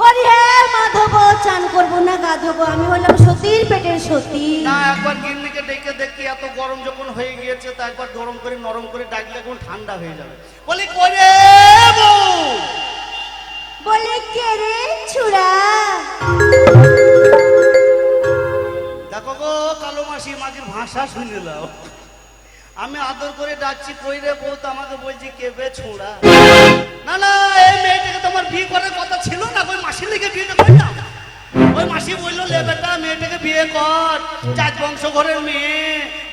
হরি হে মাধব চান করব না গা ধোবো আমি হলাম সতীর পেটের সতী। না একবার গিন্নিকে ডেকে দেখি এত গরম যখন হয়ে গিয়েছে তা একবার গরম করে নরম করে ডাকলে এখন ঠান্ডা হয়ে যাবে। বলি করে বলে কে রে ছুড়া? দেখো গো কালো মাসি মাঝির ভাষা শুনে নাও। আমি আদর করে ডাকছি কই রে বউ, তো আমাকে বলছি, কে বে ছোঁড়া? না না, এই মেয়েটাকে তোমার বিয়ে করার কথা ছিল না, ওই মাসির লিগে বিয়েটা করলাম ওই মাসি বলল, লে বেটা, মেয়েটাকে বিয়ে কর। চার বংশ ঘরের মেয়ে।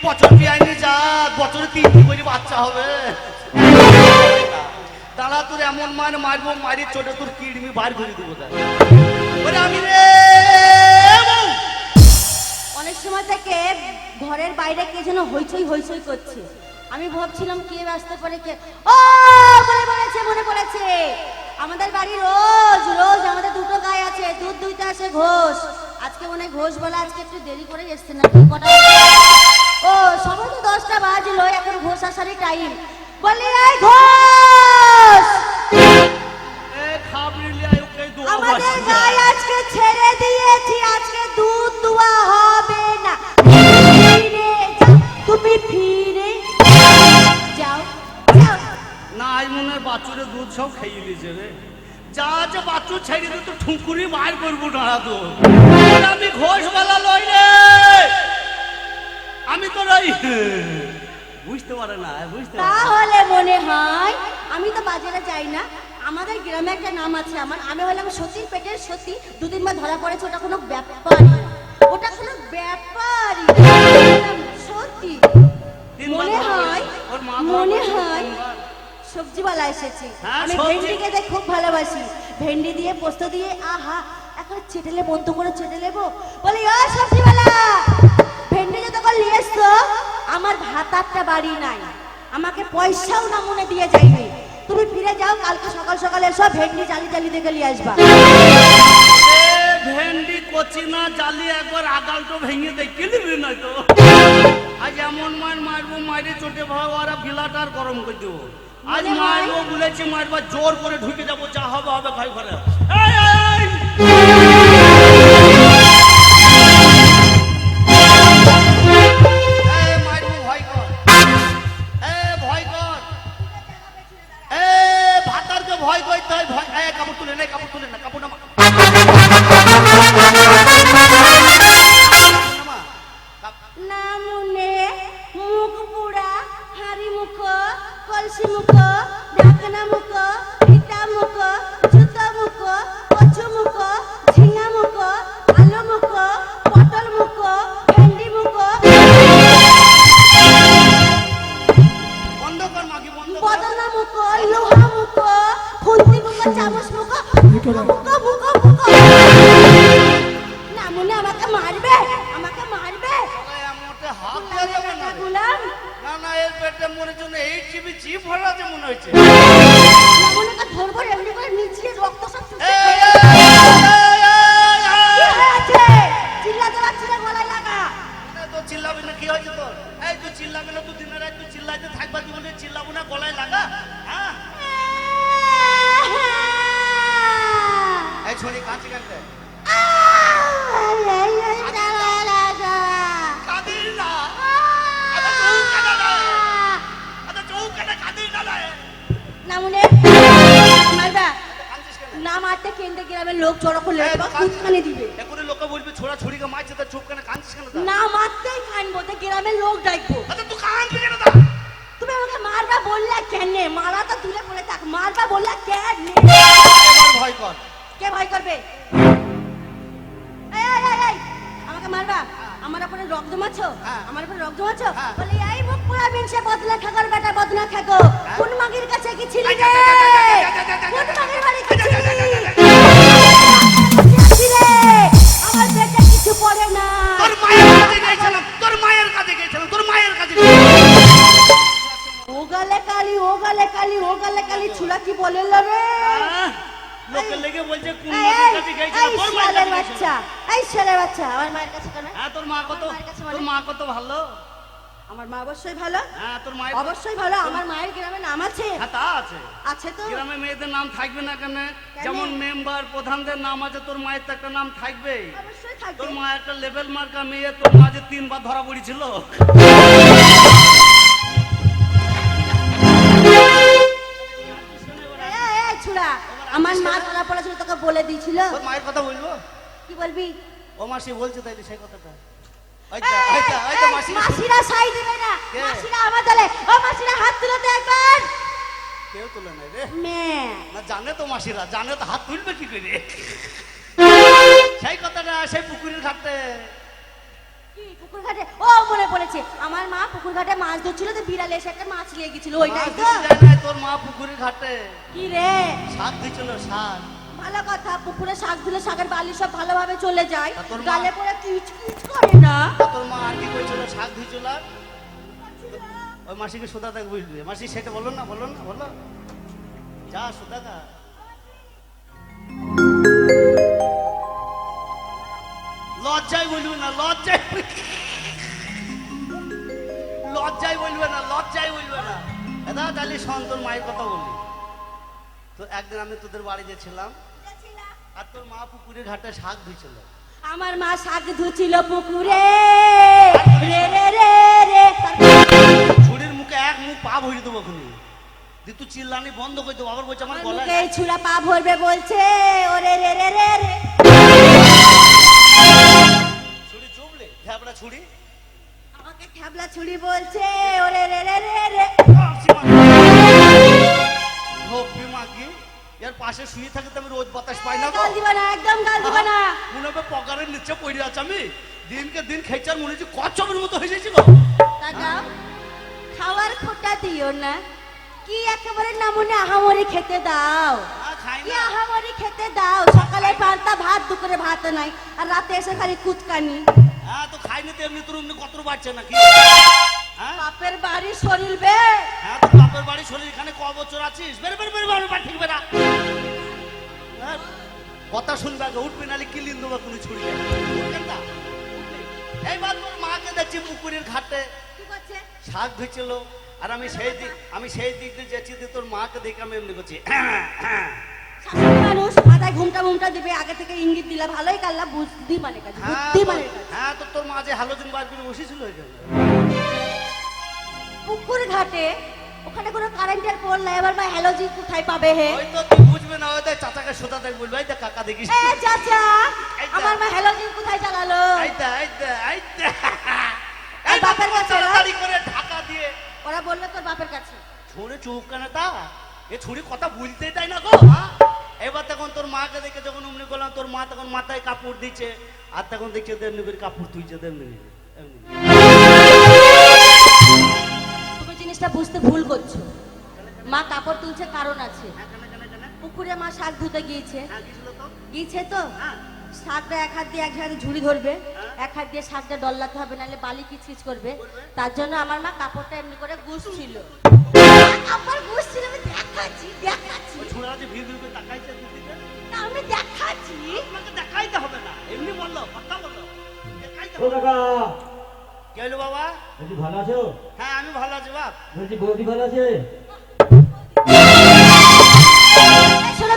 বছর বিয়াইনি যাক, বছরে তিনটি করে বাচ্চা হবে। দাঁড়া, তোর এমন মার মারবো মারি চোটে তোর কিডনি বার করে দেবো আমি রে সময় থেকে ঘরের বাইরে কে যেন হইচই হইচই করছে। আমি ভাবছিলাম কে ব্যস্ত করে কে ও মনে পড়েছে মনে পড়েছে। আমাদের বাড়ি রোজ রোজ আমাদের দুটো গাই আছে দুধ দুইতে আসে ঘোষ। আজকে মনে ঘোষ বলা আজকে একটু দেরি করে এসছে না কটা ও সবাই তো দশটা বাজলো এখন ঘোষ আসারই টাইম বলি এই ঘোষ! আমাদের। গাই আজকে ছেড়ে দিয়েছি আজকে দুধ দুয়া যাও তুমি ফিরে যাও। না আজ মনে হয় দুধ সব খেয়ে দিয়েছে রে। যা আছে বাছুর ছেড়ে ঠুকুরি করব না তো আমি ঘোষবালা লই রে। আমি তো রই। বুঝতে পারে না বুঝতে তাহলে মনে হয় আমি তো বাজারে যাই না। আমাদের গ্রামে একটা নাম আছে আমার আমি হলাম সতীর পেটের সতী। দুদিন ধরা পড়েছে ওটা কোনো ব্যাপারই না। ওটা কোনো ব্যাপারই তিনবার মনে হয় মনে হয় সবজিওয়ালা এসেছে। হ্যাঁ, আমি সবজি। ভেন্ডি খেতে খুব ভালোবাসি। ভেন্ডি দিয়ে পোস্ত দিয়ে আহা এখন চেটেলে বন্ধ করে চেটে নেব। বলি ও সবজিওয়ালা ভেন্ডি নিয়ে এসছো আমার ভাতারটা বাড়ি নাই। আমাকে পয়সাও না মনে দিয়ে যায়নি। তুমি ফিরে যাও কালকে সকাল সকাল এসো ভেন্ডি জালি জালি দেখে নিয়ে আসবা। ভেন্ডি কচি না জালি একবার আগালটো ভেঙে দেখে নিবি না তো মাইরে চোটে ভাব আর বিলাটা আর গরম করে দেবো। আজ মারবো বলেছি মারবা জোর করে ঢুকে যাব যা হবে হবে ভাই ঘরে। কেন না মারতে কেন্দ্রে গ্রামের লোক জড়ো করলে এই, বা কাঁদিস কুচকানি দিবে। এখনই লোকে বলবি ছোড়া ছুরিকে মারছে তা চুপ কেন কাঁদিস কেন না মারতেই কানবো তো গ্রামের লোক ডাকবো। আচ্ছা তুই কেন তুমি আমাকে মারবা বললা কেন মারা তো তুলে পড়ে থাক মারবা বললা কেন ভয় কর। কে ভয় করবে? আমাকে মারবা? আমার উপরে রক্ত জমাচ্ছো হ্যাঁ। আমার উপরে রক্ত জমাচ্ছো হ্যাঁ। বলে এই মুখ পুরা বিনসে বদলা খাগর বেটা বদলা খাগো হ্যাঁ। কোন মাগির কাছে কি ছিলি রে কোন মাগির বাড়ি কি ছিলে আমার পেটে কিছু পড়ে না তোর মায়ের কাছে গেছিলাম তোর মায়ের কাছে গেছিলাম তোর মায়ের কাছে ও গালে কালি ও গালে কালি ও গালে কালি ছুলা কি বলে রে আহ, লোকে লেগে বলছে কোন মায়ের কাছে গেছিলাম তোর মায়ের বাচ্চা এই ছেলে বাচ্চা আমার মায়ের কাছে কেন? হ্যাঁ তোর মা কত আমার কাছে তোর মা কত ভালো? আমার মা অবশ্যই ভালো। হ্যাঁ তোর মায়ের অবশ্যই ভালো আমার মায়ের গ্রামে নাম আছে। হ্যাঁ তা আছে। আছে তো। গ্রামে মেয়েদের নাম থাকবে না কেন? যেমন মেম্বার প্রধানদের নাম আছে তোর মায়ের তো একটা নাম অবশ্যই থাকবে। তোর মা একটা লেভেল মার্কা মেয়ে তোর মা যে তিনবার ধরা পড়েছিল। ছুড়া। আমার মা ধরা পড়েছিল তোকে বলে দিয়েছিল। তোর মায়ের কথা বলব? কি বলবি? ও মাসি বলছে তাইলে সেই কথাটা। এই, মাসি মাসিরা সাই দেবে না? মাসিরা আমার দলে ও মাসিরা হাত তুলে কেউ তুলে নাই রে। না জানে তো মাসিরা জানে তো হাত তুলবে কি করে? সেই কথাটা সেই পুকুরের ঘাটে। কি? পুকুর ঘাটে ও মনে পড়েছে আমার মা পুকুর ঘাটে মাছ ধরছিল তো বিড়াল এসে একটা মাছ নিয়ে গেছিল ওইটাই তো। তোর মা পুকুরের ঘাটে। কি রে? শাক দিছিল শাক। ভালো কথা পুকুরে শাক দিলে শাকের বালি সব ভালোভাবে চলে যায়। গালে পরে কিচ কিচ করে না? তোর মা আর কি করেছিল শাক ধুইছিল ওই মাসিকে সুদা দেখ বুঝবি মাসি সেটা বলো না বলো না বলো। যা সুদা দা লজ্জায় বলবে না লজ্জায় লজ্জায় বলবে না লজ্জায় বলবে না। দাদা তাহলে শোন তোর মায়ের কথা বললি তো একদিন আমি তোদের বাড়ি গেছিলাম আর তোর মা পুকুরের ঘাটে শাক ধুইছিল। আমার মা শাক ধুছিল পুকুরে। রে রে রে রে ছুরির মুখে এক মুখ পা ভরে দেবো খুনি দিয়ে তুই চিল্লানি বন্ধ করে দেবো আবার বলছে আমার গলায় এই ছুরা পা ভরবে বলছে ওরে রে রে রে রে। চুবলে ছুরি? আমাকে ঠ্যাবলা ছুরি বলছে ওরে রে রে রে রে। হোপি মাগি এর পাশে শুয়ে থাকে তো আমি রোজ বাতাস পাই না গাল দিবা না একদম গাল দিবা না। মনে হবে পকারের নিচে পড়ে আছে আমি। দিনকে দিন খেচার মনে হচ্ছে কচ্ছপের মতো হয়ে যাচ্ছিল খাওয়ার খোটা দিও না। কি একেবারে নামুনে আহামরি খেতে দাও। কি আহামরি খেতে দাও। সকালে পান্তা ভাত দুপুরে ভাত নাই। আর রাতে এসে খালি কুচকানি হ্যাঁ তো খাই না তো এমনি তোর এমনি কত বাড়ছে নাকি? হ্যাঁ? বাপের বাড়ি শরীর বে। হ্যাঁ তোর বাপের বাড়ি শরীর এখানে ক বছর আছিস? বের বের বের বের বাড়ি ঠিক বেরা হ্যাঁ, কথা শুনবে আগে উঠবি নালে কিলিন দেবো কোনো ছুরি না? এইবার তোর মাকে দেখছি পুকুরের ঘাটে। কি শাক ধুইছিল আর আমি সেই দিক আমি সেই দিক দিয়ে যাচ্ছি তোর মাকে দেখে আমি এমনি করছি। মানুষ মাথায় ঘুমটা ঘুমটা দিবে আগে থেকে ইঙ্গিত দিলা ভালোই কাল্লা বুদ্ধি মানে কাজ হ্যাঁ বুদ্ধি মানে কাজ। হ্যাঁ তো তোর মা যে বার করে বসেছিল পুকুর ঘাটে ওখানে কোনো কারেন্টের পোল নাই এবার মা হ্যালোজি কোথায় পাবে হে? ওই তো তুই বুঝবে না ওই চাচাকে সোদা দেখ বলবি এই কাকা দেখিস এ চাচা আমার মা হ্যালোজি কোথায় চালালো? আইতা আইতা আইতা আর বাপের কাছে তাড়াতাড়ি করে ঢাকা দিয়ে। ওরা বলল তোর বাপের কাছে। ছুরি চুপ কেন তা? এ ছুরি কথা বুঝতেই তাই না গো হ্যাঁ? এবার তখন তোর মাকে দেখে যখন উমনি করলাম তোর মা তখন মাথায় কাপড় দিচ্ছে আর তখন দেখছে দেড় নিবির কাপড় তুইছে দেড় নিবি তুমি জিনিসটা বুঝতে ভুল করছ। মা কাপড় তুলছে কারণ আছে। হ্যাঁ? পুকুরে মা শাক ধুতে গিয়েছে। হ্যাঁ? গিয়েছে তো? হ্যাঁ। শাকটা এক হাত দিয়ে এক হাতে ঝুড়ি ধরবে এক হাত দিয়ে শাকটা ডল্লাতে হবে নাহলে বালি কিচকিচ করবে। তার জন্য আমার মা কাপড়টা এমনি করে গুছছিল। আমার গুছছিল আমি দেখাচ্ছি দেখাচ্ছি। ছোড়া যে ভিড় ভিড় করে তাকাইছে দুদিকে না, আমি দেখাচ্ছি। আপনাকে দেখাইতে হবে না এমনি বলল কথা বলল দেখাইতে ও। কাকা। কি হলো বাবা? বলছি ভালো আছো? হ্যাঁ আমি ভালো আছি বাপ। বলছি বৌদি ভালো আছে?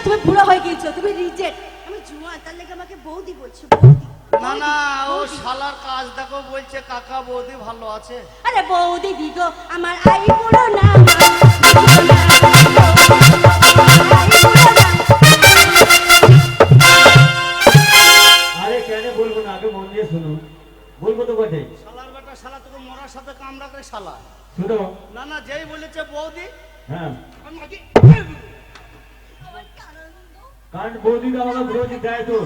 তুমি বুড়ো হয়ে গিয়েছো তুমি রিজেক্ট। আমি জুয়ান তার লেগে আমাকে বৌদি বলছো বৌদি। না না ও শালার কাজ দেখো বলছে কাকা বৌদি ভালো আছে আরে বৌদি দিগো আমার আই বুড়ো না আই বুড়ো না আরে কেন বলব না আগে মন দিয়ে শুনুন বলব তো বটে শালার বেটা শালা তোকে মরার সাথে কামড়া করে শালা শুনো না না যেই বলেছে বৌদি হ্যাঁ কারণ বৌদি আমাকে দেয় তো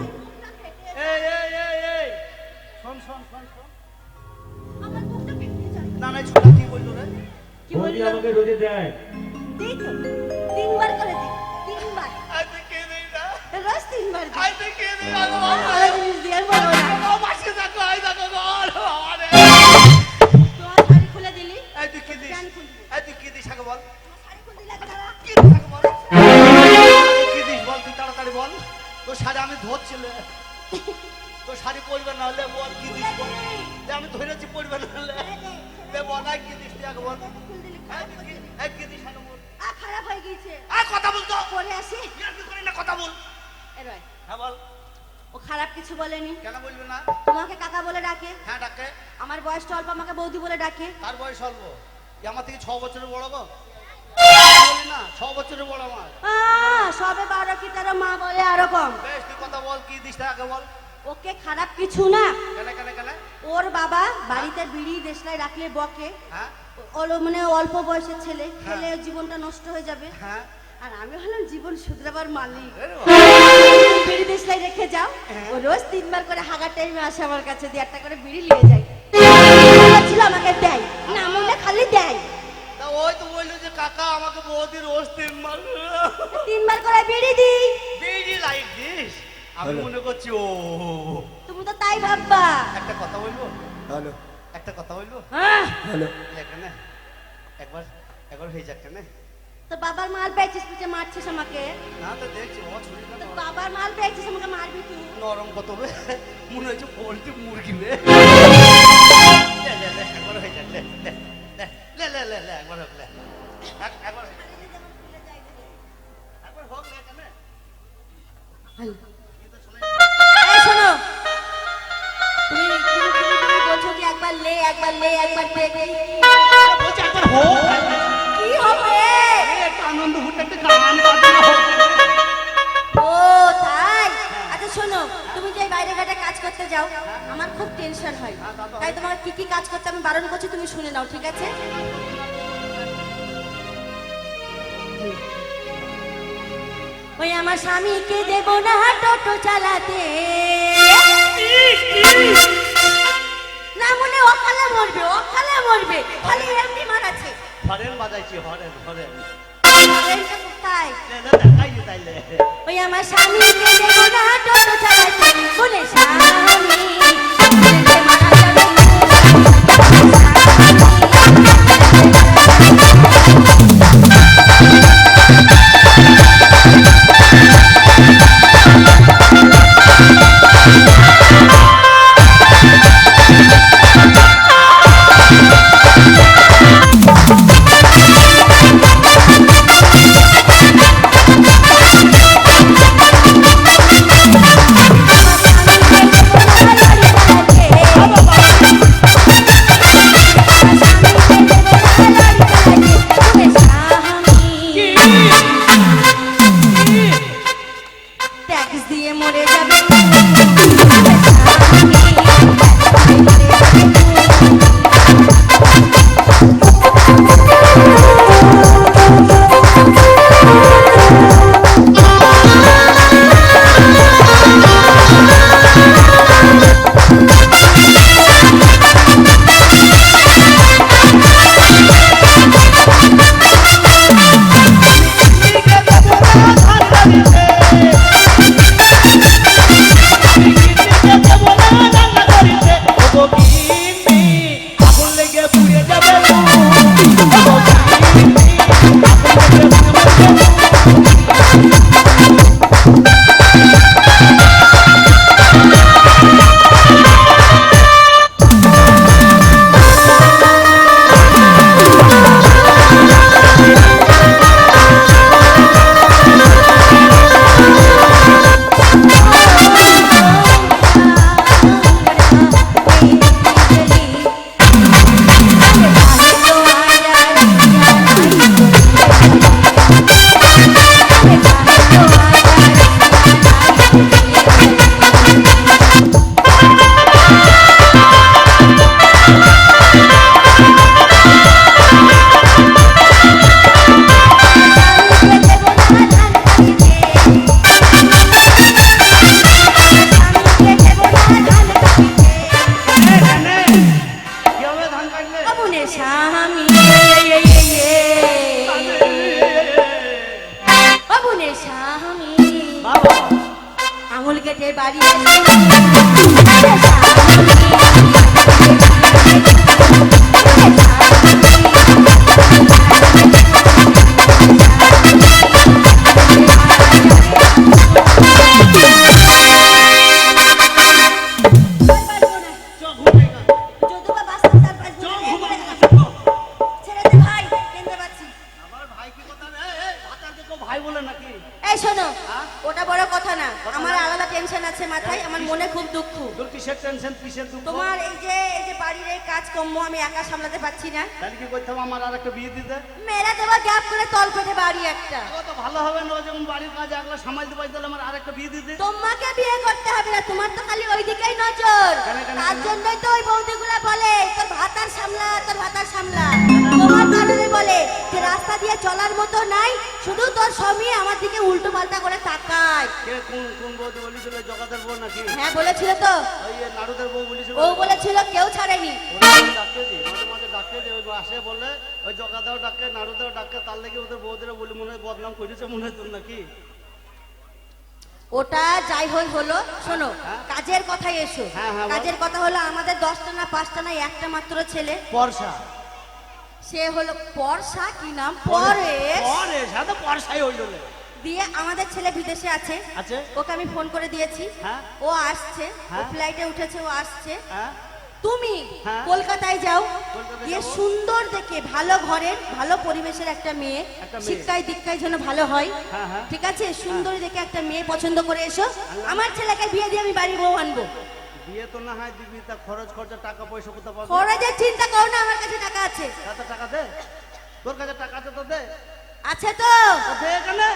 এই এই এই এই। শোন শোন শোন শোন। আমার মুখটা ফেটে যায়। না না ছোটা কি বলল রে? কি বলল? আমাকে রোজে দেয়। দিই তো। তিনবার করে দিই। তিনবার। আই কে দেই না রোজ তিনবার দিই। আই কে দেই না গো জিনিস দিয়ে আর না ও মাসি আই দেখো গো আরে তোমার শাড়ি খুলে দিলি? এই তুই কি দিস? প্যান্ট তুই কি দিস আগে বল। শাড়ি খুলে দিলে দাঁড়া কি দিস আগে বল? কি দিস বল তুই তাড়াতাড়ি বল। তোর শাড়ি আমি ধরছিল তোর শাড়ি পরবে না হলে বল কি দিস বল? আমি ধরেছি পরবে না হলে। বল আর কি দিস বল। ফুল খারাপ কি- হয়ে দিস বল। আ, খারাপ হয়ে গিয়েছে। আর কথা বলতো পরে আসি। না কথা বল। হ্যাঁ বল। ও খারাপ কিছু বলেনি। কেন বলবি না? তোমাকে কাকা বলে ডাকে। হ্যাঁ ডাকে। আমার বয়সটা অল্প আমাকে বৌদি বলে ডাকে। তার বয়স অল্প। আমার থেকে ছ বছরের বড় গো। বলি না ছ বছরের বড় আমার। সবে বারো কি তেরো মা বলে আরকম বেশ তুই কথা বল কি দিস আগে বল। ওকে খারাপ কিছু না। কেন কেন কেন? ওর বাবা বাড়িতে বিড়ি দেশলাই রাখলে বকে। ওর মানে অল্প বয়সের ছেলে খেলে জীবনটা নষ্ট হয়ে যাবে। হ্যাঁ। আর আমি হলাম জীবন শুধরাবার মালিক। বিড়ি দেশলাই রেখে যাও। হ্যাঁ। ও রোজ তিনবার করে হাগার টাইমে আসে আমার কাছে দিয়ে একটা করে বিড়ি নিয়ে যায়। ছিল আমাকে দেয়। না মনে খালি দেয়। ওই তো বলল যে কাকা আমাকে বৌদি রোজ তিন মাস তিনবার করে বিড়ি দিই বিড়ি লাইট দিস আমি মনে করছি ও তুমি তো তাই ভাববা একটা কথা বলব হ্যালো একটা কথা বলব আহ, হ্যালো এখানে একবার একবার হয়ে যাক কেন তো বাবার মাল পেয়েছিস তুই যে মারছিস আমাকে না তো দেখছি ও ছুরি না তো বাবার মাল পেয়েছিস আমাকে মারবি তুই নরম কত বে মনে হচ্ছে পোল্ট্রি মুরগি লে, একবার হয়ে যাক লে, লে, লে, লে, লে, লে, লে, একবার হোক। লে। একবার একবার হোক লে, কেন? কিন্তু শুনে এই শোনো। তুমি তুমি তুমি তুমি বলছো কি একবার লে একবার লে একবার দে বলছি একবার হোক। কি হবে? একটা আনন্দ ফুটে একটা গান বাজনা হোক। ও। শোনো তুমি যে বাইরে ঘাটে কাজ করতে যাও আমার খুব টেনশন হয়। তাই তোমাকে কি কি কাজ করতে আমি বারণ করছি তুমি শুনে নাও ঠিক আছে? ওই আমার স্বামীকে দেব না টোটো চালাতে। না মনে অকালে মরবে অকালে মরবে খালি এমনি মারাছে হরেন বাজাইছি হরেন। হরেন কোথায় ওই আমার স্বামী দেব না টোটো চালাতে বলে স্বামী কিসের টেনশন কিসের দুঃখ? তোমার এই যে এই যে বাড়ির এই কাজ কাজকর্ম আমি একা সামলাতে পারছি না। তাহলে কি করতে হবে? আমার আর একটা বিয়ে দিতে? মেয়েরা দেওয়া গ্যাপ করে তল পেটে বাড়ি একটা। ও তো ভালো হবে না যেমন বাড়ির কাজ একলা সামালতে পারি তাহলে আমার আর একটা বিয়ে দিতে? তোমাকে বিয়ে করতে হবে না তোমার তো খালি ওই দিকেই নজর তার জন্যই তো ওই বৌদিগুলা বলে তোর ভাতার সামলা তোর ভাতার সামলা। বলে যে রাস্তা দিয়ে চলার মতো নাই শুধু তোর স্বামী আমার দিকে উল্টো পাল্টা করে তাকায়। কে কোন কোন বৌদি বলেছিল জগাদের বউ নাকি? হ্যাঁ বলেছিল তো। ওই যে নাড়ুদের বউ বলেছিল। ও বলেছিল কেউ ছাড়েনি। ডাকতে দি মাঝে মাঝে ডাকতে দি ওই আসে বলে ওই জগাদাও ডাকে নাড়ুদাও ডাকে তার লেগে ওদের বলে মনে হয় বদনাম করেছে মনে হয় তোর নাকি? ওটা যাই হই হলো শোনো হ্যাঁ? কাজের কথাই এসো। হ্যাঁ, হ্যাঁ। কাজের কথা হলো আমাদের দশটা না পাঁচটা না একটা মাত্র ছেলে। বর্ষা। সে হলো পরশা কি নাম? পরেশ পরে সাথে বর্ষাই হইল। দিয়ে আমাদের ছেলে বিদেশে আছে। আছে? ওকে আমি ফোন করে দিয়েছি। হ্যাঁ। ও আসছে। ও হ্যাঁ। ফ্লাইটে উঠেছে ও আসছে। হ্যাঁ। তুমি হ্যাঁ। কলকাতায় যাও। যাব। সুন্দর দেখে ভালো ঘরের ভালো পরিবেশের একটা মেয়ে। শিক্ষায় দীক্ষায় যেন ভালো হয়। হ্যাঁ, হ্যাঁ। ঠিক আছে? সুন্দর দেখে একটা মেয়ে পছন্দ করে এসো। আমার ছেলেকে বিয়ে দিয়ে আমি বাড়ি বউ আনব। বিয়ে তো না হয় দিবি তা খরচ খরচা টাকা পয়সা কোথা পাবি? খরচের চিন্তা করো না আমার কাছে টাকা আছে। এত টাকা দে। তোর কাছে টাকা আছে তো দে। আছে তো। দে এখানে।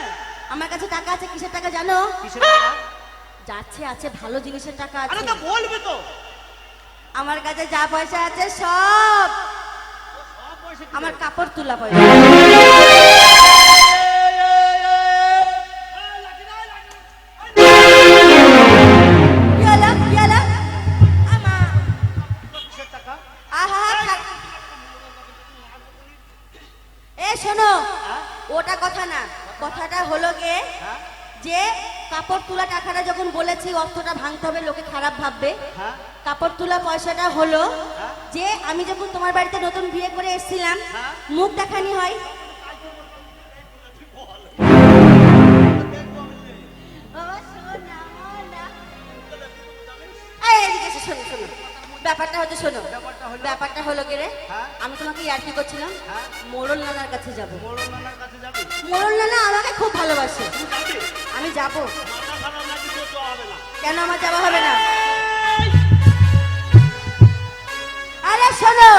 আমার কাছে টাকা আছে কিসের টাকা জানো? কিসের টাকা? যাচ্ছে আছে ভালো জিনিসের টাকা আরে আছে। তো বলবি তো। আমার কাছে যা পয়সা আছে সব। আমার কাপড় তোলা পয়সা। টাকাটা যখন বলেছি অর্থটা ভাঙতে হবে লোকে খারাপ ভাববে হ্যাঁ কাপড় তোলা পয়সাটা হলো হ্যাঁ? যে আমি যখন তোমার বাড়িতে নতুন বিয়ে করে এসেছিলাম হ্যাঁ? মুখ দেখানি হয়। ব্যাপারটা হচ্ছে শোনো ব্যাপারটা হলো? হ্যাঁ? আমি তোমাকে ইয়ার্কি করছিলাম? মোড়ল নানার কাছে যাব মোড়ল নানা আমাকে খুব ভালোবাসে আমি যাব কেন আমার যাওয়া হবে না? আরে শোনো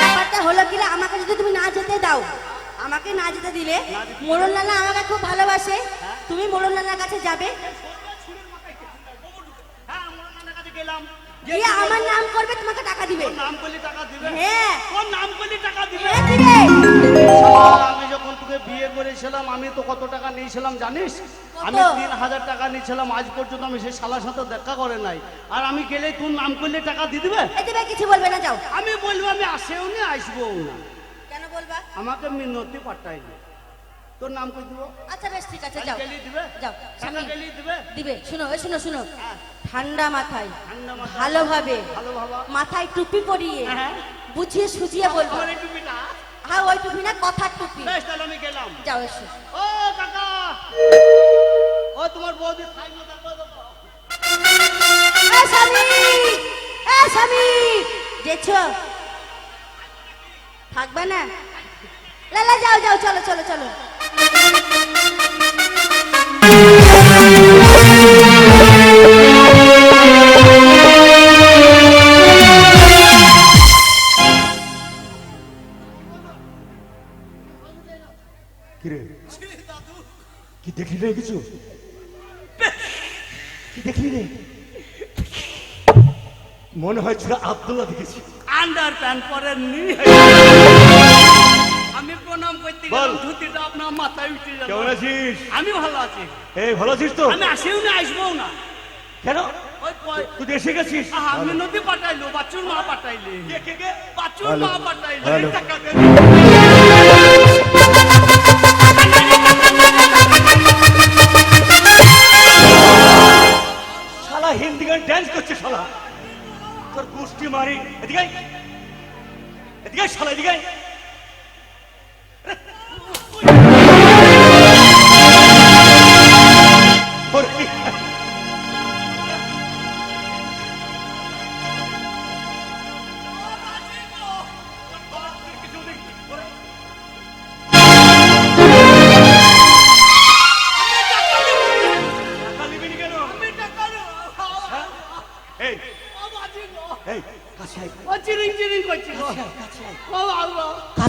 ব্যাপারটা হলো কি আমাকে যদি তুমি না যেতে দাও আমাকে না যেতে দিলে যেতে নানা আমাকে খুব ভালোবাসে। হ্যাঁ? তুমি মোড়ল নানার কাছে যাবে। হ্যাঁ আমার গেলাম। গিয়ে আমার নাম করবে তোমাকে টাকা দিবে। নাম করলে টাকা দিবে? হ্যাঁ। নাম করলে টাকা দিবে? হ্যাঁ দিবে। তোকে বিয়ে করেছিলাম আমি তো কত টাকা নিয়েছিলাম জানিস? আমি তিন হাজার টাকা নিয়েছিলাম আজ পর্যন্ত আমি সেই শালার সাথে দেখা করে নাই। আর আমি গেলে তোর নাম করলে টাকা দিয়ে দিবে? কিছু বলবে না যাও। আমি বলব আমি আসেও নি আসব না। কেন বলবা? আমাকে মিনতি পাঠাই দে তোর নাম কই দিব? আচ্ছা বেশ ঠিক আছে যাও। দিবে? যাও স্বামী। গেলি দিবে? দিবে। শুনো এ শুনো শুনো। হ্যাঁ, ঠান্ডা মাথায়। ঠান্ডা মাথায়। ভালোভাবে। ভালো মাথায় টুপি পরিয়ে। হ্যাঁ। বুঝিয়ে সুজিয়ে বলব। আমার টুপিটা? হ্যাঁ ওই টুপি না কথার টুপি। বেশ তাহলে আমি গেলাম। যাও এসো। ও কাকা! ও তোমার বৌদি দেখো এ স্বামী! এ স্বামী! যেছ? থাকবে না? লালা যাও যাও চলো চলো চলো। মনে হয়েছিল আব্দুল্লাহ দেখেছি। আন্ডার প্যান্ট পরেন নি। আমি প্রণাম করতে। গেলাম ধুতিটা আপনার মাথায় উঠে গেল। কেমন আছিস? আমি ভালো আছি। এই ভালো আছিস তো? আমি আসেও না আসব না। কেন? তুই এসে গেছিস? আমি নদী পাঠাইলো বাচ্চুর মা পাঠাইলে। বাচ্চুর মা পাঠাইলে। শালা হিন্দি গান ড্যান্স করছে শালা। তোর কুষ্টি মারি এদিকে। এদিকে শালা এদিকে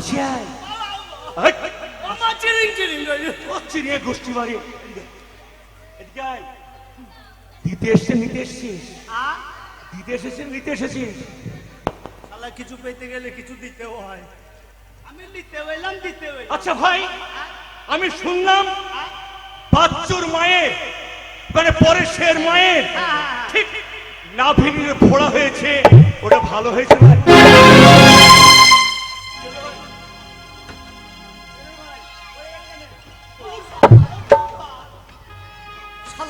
কাছে আয় এই, ও মা চিরিং চিরিং করছি হচ্ছে নিয়ে গোষ্ঠী বাড়ি দিতে এসছে নিতে এসছিস দিতে এসেছিস নিতে এসেছিস শালা কিছু পেতে গেলে কিছু দিতেও হয় আমি নিতে হইলাম দিতে হইলাম আচ্ছা ভাই আমি শুনলাম বাচ্চুর মায়ের মানে পরেশের মায়ের ঠিক নাভির ফোড়া হয়েছে ওটা ভালো হয়েছে না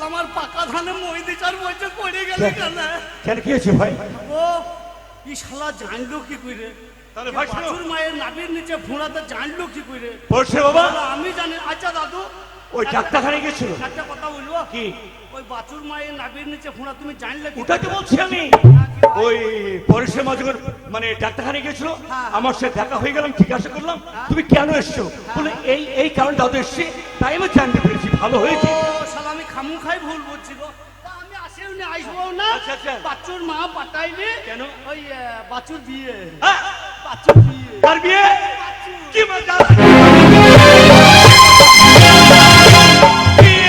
আমার পাকা ধানে মই দিচার বলছে পড়ে গেলে কেন? কেন কি হয়েছে ভাই? ও ই শালা জানলো কি কইরে তাহলে ভাই শোনো। বাছুর মায়ের নাভির নিচে ফোঁড়াতে জানলো কি কইরে পরশে বাবা। আমি জানি। আচ্ছা দাদু। ওই ডাক্তারখানে গেছিল একটা কথা বলব? কি? ওই বাছুর মায়ের নাভির নিচে ফোঁড়া তুমি জানলে কি ওটাই তো বলছি আমি। ওই পরেশের মা যখন মানে ডাক্তারখানে গেছিল হ্যাঁ। আমার সাথে দেখা হয়ে গেলাম জিজ্ঞাসা করলাম তুমি কেন এসছো? বলে এই এই কারণটা তো এসছি তাই আমি জানতে পেরেছি ভালো হয়েছে। শালা আমি খামু খাই ভুল বলছি গো। আমি আসেও না আসব না। আচ্ছা, আচ্ছা। বাচ্চুর মা পাঠাইনি কেন? ওই বাচ্চুর বিয়ে। বাচ্চুর বিয়ে। কার বিয়ে? কি মজা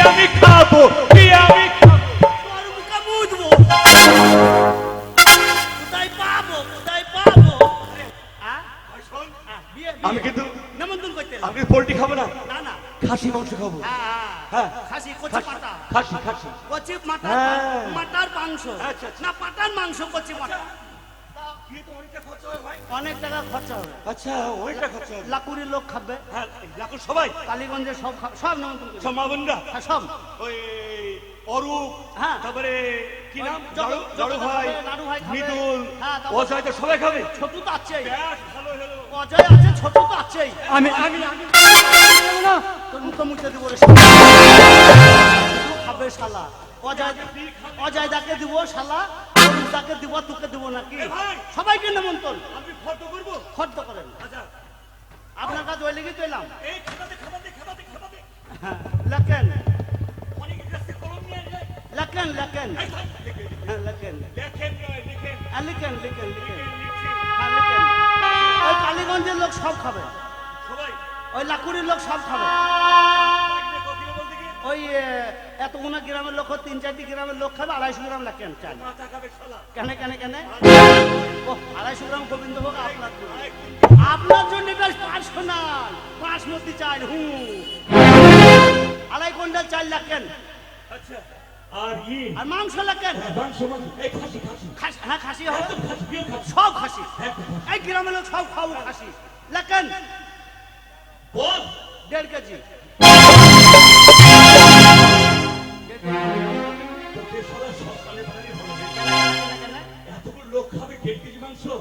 আমি খাব? কি আমি তোর বিয়ে বিয়ে। আমি কিন্তু। আমি পোল্ট্রি খাব না খাসি মাংস খাব হ্যাঁ, হ্যাঁ। হ্যাঁ খাসি কচি পাতা খাসি খাসি কচি মাথা হ্যাঁ। মাংস আচ্ছা, আচ্ছা। না পাটার মাংস কচি মাটা অনেক টাকা খরচা হবে আচ্ছা ওইটা খরচা হবে লোক খাবে হ্যাঁ লাখো সবাই কালীগঞ্জের সব সব নেমন্তন্ন সব মা হ্যাঁ সব ওই অরূপ হ্যাঁ। তারপরে কি নাম জগৎ ভাই। মৃদুল হ্যাঁ, অজয় তো সবাই খাবে ছোটু তো আছেই অজয় আছে ছোটু তো আছেই আমি আমি আমি না তোর মুখে মুখে দিব খাবে শালা। অজয় অজয় দাকে দিব শালা দিব তোকে দিব নাকি? সবাইকে নেমন্তন আমি ফটো করব? করেন। আচ্ছা। আপনার কাছে ওই লেগে খাতাতে হ্যাঁ লেখেন। লেখেন লেখেন। হ্যাঁ লেখেন। লেখেন কালীগঞ্জের লোক সব খাবে। সবাই। ওই লাকুড়ির লোক সব খাবে। ওই আহ, এতগুলো গ্রামের লোক তিন চারটি গ্রামের লোক খাবে আড়াইশো গ্রাম লেখেন চাল কেন কেন কেন? ও আড়াইশো গ্রাম গোবিন্দভোগ আপনার জন্য। আপনার জন্য এটা পার্সোনাল বাসমতি চাল হুম আড়াই কুইন্টাল চাল লেখেন। আচ্ছা আর মাংস খাসি খাসি। হ্যাঁ খাসি হবে। সব খাসি। এই গ্রামের লোক সব খাব খাসি। লেখেন। বল দেড় কেজি।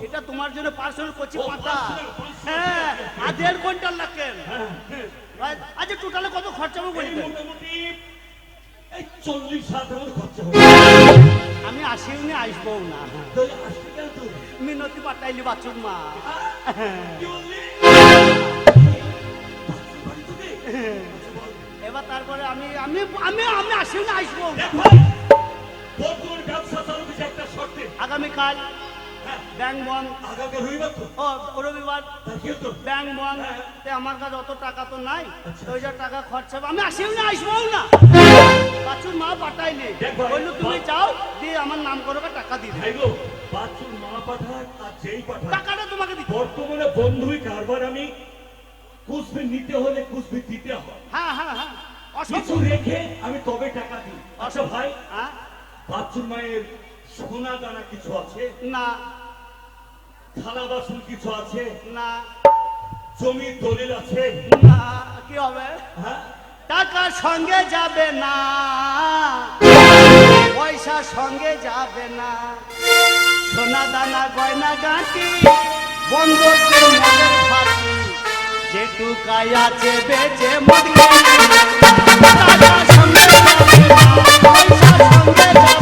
এটা তোমার জন্য পার্সোনাল ও, পাতা। হ্যাঁ আর দেড় কুইন্টাল লাগেন হ্যাঁ, হ্যাঁ। আচ্ছা টোটালে কত খরচা হবে এই বলবেন? মোটামুটি এই চল্লিশ হাজার খরচা হবে। আমি আসিও নি। আসব না মিনতি পাঠাইলি বাছুর মা। এবার তারপরে আমি আমি আমি আমি আসিও না আসব। আগামীকাল হ্যাঁ, ব্যাংক বন্ধ। ও রবিবার। ব্যাংক বন্ধ। আমার কাছে অত টাকা তো নাই। ওই যে টাকা খরচা। আমি আসিও না আসব না। বাছুর মা পাঠাইলি বলল তুমি যাও দিয়ে আমার নাম করে টাকা দিয়ে বাচ্চুর মা আর যেই টাকাটা তোমাকে দিতে বর্তমানে বন্ধুই কারবার আমি। কুসবি নিতে হলে কুসবি দিতে হয়। হ্যাঁ হ্যাঁ হ্যাঁ। কিছু রেখে আমি তবে টাকা দিই। আচ্ছা ভাই বাচ্চুর মায়ের সোনা দানা কিছু আছে? না। থালা বাসন কিছু আছে? না। জমির দলিল আছে? না কি হবে? হ্যাঁ? টাকা সঙ্গে যাবে না। পয়সা সঙ্গে যাবে না। সোনা দানা গয়না গাঁটি বন্ধ যেটুকাই আছে বেঁচে মন সামনে